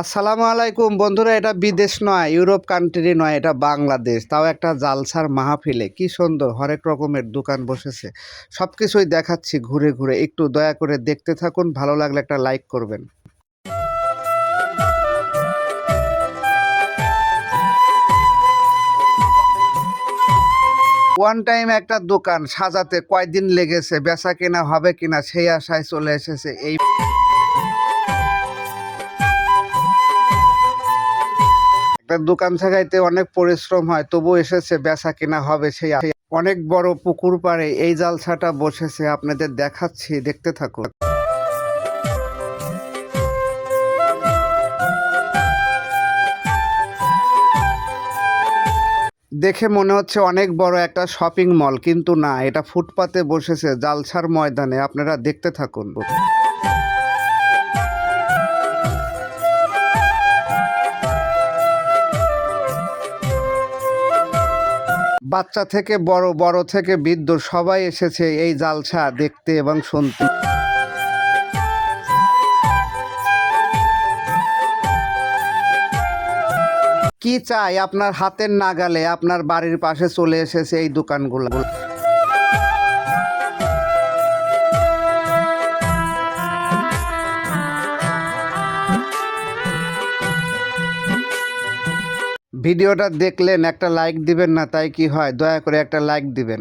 আসসালামু আলাইকুম। বন্ধুরা, এটা বিদেশ নয়, ইউরোপ কান্ট্রি নয়, এটা বাংলাদেশ। তাও একটা জালসার মাহফিলে। কি সুন্দর, হরেক রকমের দোকান বসেছে। সব কিছুই দেখাচ্ছি ঘুরে ঘুরে। একটু দয়া করে দেখতে থাকুন, ভালো লাগলে একটা লাইক করবেন। ওয়ান টাইম একটা দোকান সাজাতে কয়দিন লেগেছে, বেচা কেনা হবে কিনা সেই আশায় চলে এসেছে এই একটা দোকান সাজাইতে অনেক পরিশ্রম হয় তবু এসেছে বেচা কেনা হবে সেই অনেক বড় পুকুর পাড়ে এই জালসাটা বসেছে, আপনাদের দেখাচ্ছি, দেখতে থাকুন। দেখে মনে হচ্ছে অনেক বড় একটা শপিং মল, কিন্তু না, এটা ফুটপাতে বসেছে জালসার ময়দানে, আপনারা দেখতে থাকুন। বাচ্চা থেকে বড় বড় থেকে বৃদ্ধ সবাই এসেছে এই জালসা দেখতে এবং শুনতে। কি চাই আপনার হাতের নাগালে? আপনার বাড়ির পাশে চলে এসেছে এই দোকানগুলো। ভিডিওটা দেখলেন একটা লাইক দিবেন না তাই কি হয়? দয়া করে একটা লাইক দিবেন।